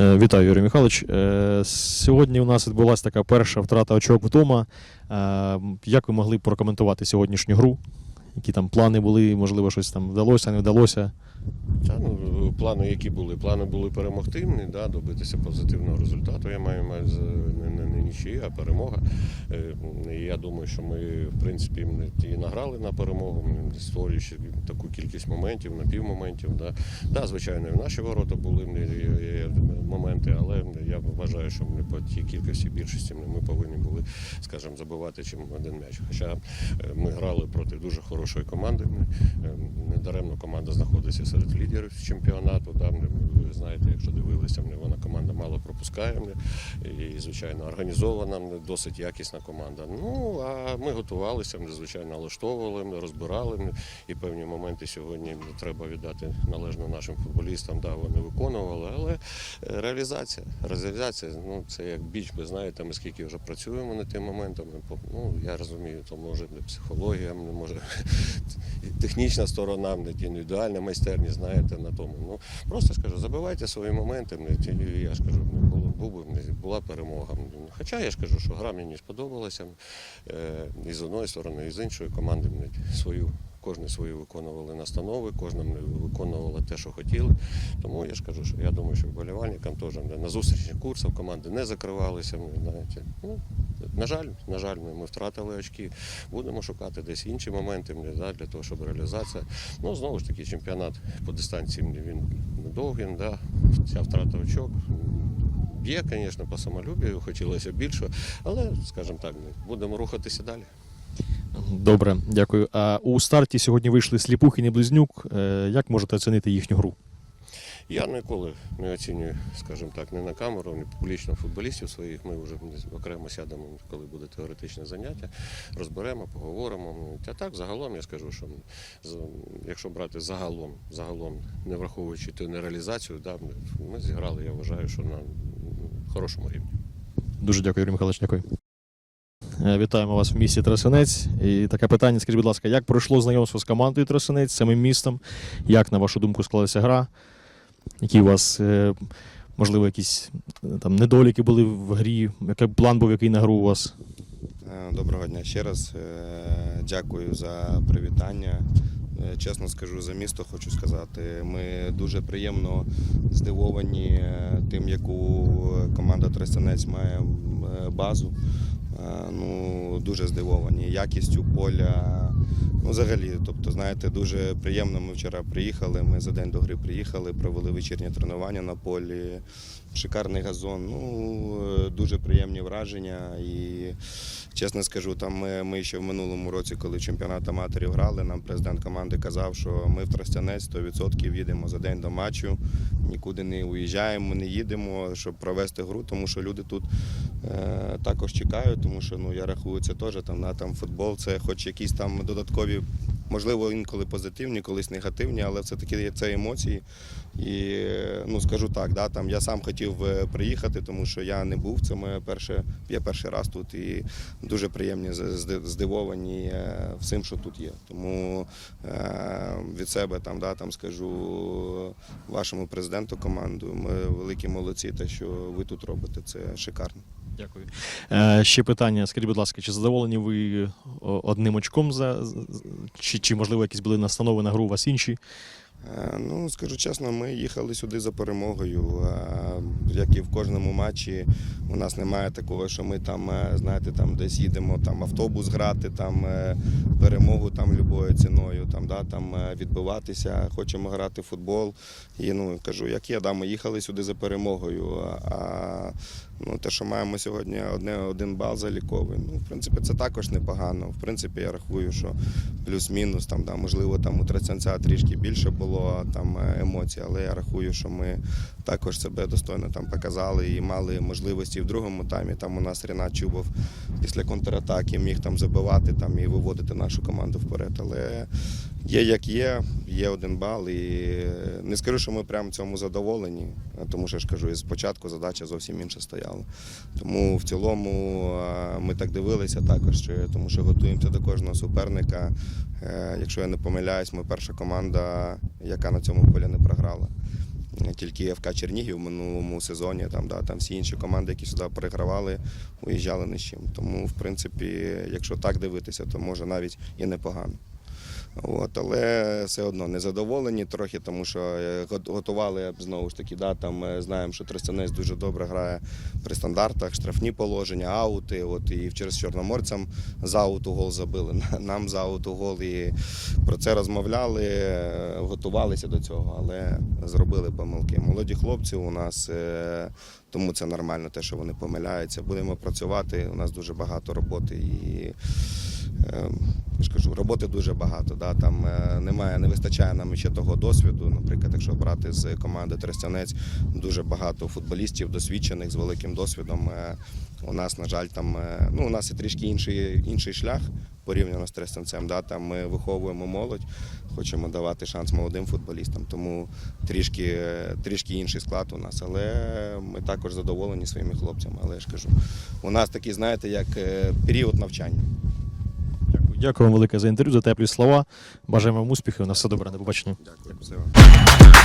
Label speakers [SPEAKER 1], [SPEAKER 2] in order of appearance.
[SPEAKER 1] Е, Вітаю, Юрій Михайлович. Е, Сьогодні у нас відбулася така перша втрата очок вдома. Е, Як ви могли прокоментувати сьогоднішню гру? Які там плани були, можливо, щось там вдалося, не вдалося?
[SPEAKER 2] Та, ну, плани, які були? Плани були перемогти, м, да, добитися позитивного результату. Я маю маю не, не, не нічия, а перемога. Е, я думаю, що ми, в принципі, і награли на перемогу, створюючи таку кількість моментів, напівмоментів. Да. Да, звичайно, і в наші ворота були моменти, але я вважаю, що ми по тій кількості більшості ми повинні були, скажімо, забивати чим один м'яч. Хоча е, ми грали проти дуже хорошої команди. Е, Недаремно команда знаходиться серед лідерів чемпіонату. Да, ви знаєте, якщо дивилися, ми- вона команда мало пропускає ми, і, звичайно, організована, досить якісна команда. Ну а ми готувалися, ми, звичайно, налаштовували, ми розбирали. ми, І певні моменти сьогодні треба віддати належно нашим футболістам. Да, вони виконували, але е, реалізація, реалізація, ну це як біч, ви знаєте, ми скільки вже працюємо над тим моментом. Ну я розумію, то може не психологія, може технічна сторона, не індивідуальна майстерність, знаєте, на тому. Ну просто скажу, забивайте свої моменти. не Я ж кажу, не було був не була перемога. Хоча я ж кажу, що гра мені сподобалася і з одної сторони, і з іншої команди свою. Кожен свою виконували настанови, кожна виконувала те, що хотіли. Тому я ж кажу, що я думаю, що вболівальникам теж на зустрічних курсах команди не закривалися. ми, Знаєте. Ну, на жаль, на жаль, ми, втратили очки. Будемо шукати десь інші моменти да, для того, щоб реалізація. Ну, знову ж таки, чемпіонат по дистанції він довгий, да, ця втрата очок. Б'є, звісно, по самолюбію, хотілося більше, але, скажімо так, будемо рухатися далі.
[SPEAKER 1] Добре, дякую. А у старті сьогодні вийшли Сліпухін і Близнюк. Е, Як можете оцінити їхню гру?
[SPEAKER 2] Я ніколи не оцінюю, скажімо так, не на камеру, не публічно футболістів своїх. Ми вже окремо сядемо, коли буде теоретичне заняття, розберемо, поговоримо. А так, загалом я скажу, що якщо брати загалом, загалом, не враховуючи ту нереалізацію, да, ми- зіграли, я вважаю, що на хорошому рівні.
[SPEAKER 1] Дуже дякую, Юрій Михайлович, дякую. Е, Вітаємо вас в місті Тросинець. І таке питання: скажіть, будь ласка, як пройшло знайомство з командою Тросинець, самим містом? Як, на вашу думку, склалася гра? Які у вас, е, можливо, якісь е, там недоліки були в грі? Який план був, який на гру у вас?
[SPEAKER 3] Е, Доброго дня ще раз. Дякую за привітання. Чесно скажу, за місто хочу сказати. Ми дуже приємно здивовані тим, яку команда Тростянець має базу. Ну, дуже здивовані якістю поля. Ну, взагалі, тобто, знаєте, дуже приємно. Ми вчора приїхали. Ми за день до гри приїхали, провели вечірнє тренування на полі. Шикарний газон. Ну, е, дуже приємні враження. І чесно скажу, там ми, ми ще в минулому році, коли чемпіонат аматорів грали, нам президент команди казав, що ми в Тростянець 100% їдемо за день до матчу, нікуди не уїжджаємо, не їдемо, щоб провести гру, тому що люди тут е, також чекають, тому що ну, я рахую, це теж там, на, там футбол, це хоч якісь там додаткові. Можливо, інколи позитивні, колись негативні, але все-таки це емоції. І ну скажу так, да, там я сам хотів е, приїхати, тому що я не був. Це моє перше, я перший раз тут і дуже приємні здивовані е, всім, що тут є. Тому е, від себе там, да, там скажу вашому президенту команду. Ми великі молодці, те, що ви тут робите, це шикарно.
[SPEAKER 1] Дякую. Ще питання: скажіть, будь ласка, чи задоволені ви одним очком за з- чи, чи можливо якісь були настанови на гру у вас інші?
[SPEAKER 3] Е, Ну, скажу чесно, ми їхали сюди за перемогою. Як і в кожному матчі, у нас немає такого, що ми там, е, знаєте, там десь їдемо там автобус грати, там е, перемогу там любою ціною, там, да, там відбиватися, хочемо грати в футбол. І ну кажу, як є, да, ми їхали сюди за перемогою. А ну, те, що маємо сьогодні одне, один бал заліковий, ну, в принципі, це також непогано. В принципі, я рахую, що плюс-мінус, там, да, можливо, там у Трацянця трішки більше було там е, емоцій, але я рахую, що ми також себе достойно там показали і мали можливості в другому таймі. Там у нас Рінат Чубов після контратаки міг там забивати там і виводити нашу команду вперед. Але є як є, є один бал. І е, не скажу, що ми прямо цьому задоволені, тому що я ж кажу, спочатку задача зовсім інша стояла. Тому в цілому е, ми так дивилися також, тому що готуємося до кожного суперника. Е, Якщо я не помиляюсь, ми перша команда, яка на цьому полі не програла. Тільки ФК Чернігів в минулому сезоні, там, да, там всі інші команди, які сюди перегравали, уїжджали ні з чим. Тому, в принципі, якщо так дивитися, то може навіть і непогано. От, але все одно незадоволені трохи, тому що е, го- готували знову ж таки, да, там е, знаємо, що Тростянець дуже добре грає при стандартах, штрафні положення, аути. От і вчора з чорноморцем з ауту гол забили. Нам з ауту гол і про це розмовляли, е, готувалися до цього, але зробили помилки. Молоді хлопці у нас. Тому це нормально, те, що вони помиляються. Будемо працювати. У нас дуже багато роботи і я ж кажу, роботи дуже багато. Да? Там е, немає, не вистачає нам ще того досвіду. Наприклад, якщо брати з команди Тростянець, дуже багато футболістів досвідчених з великим досвідом. Е, У нас, на жаль, там е, ну, у нас і трішки інший, інший шлях порівняно з Тростянцем. Да? Там ми виховуємо молодь, хочемо давати шанс молодим футболістам. Тому трішки, трішки інший склад у нас. Але ми також задоволені своїми хлопцями. Але я ж кажу, у нас такий, знаєте, як період навчання.
[SPEAKER 1] Дякую. Вам велике за інтерв'ю, за теплі слова. Бажаємо вам успіхів. На все добре, до побачення.
[SPEAKER 3] Дякую.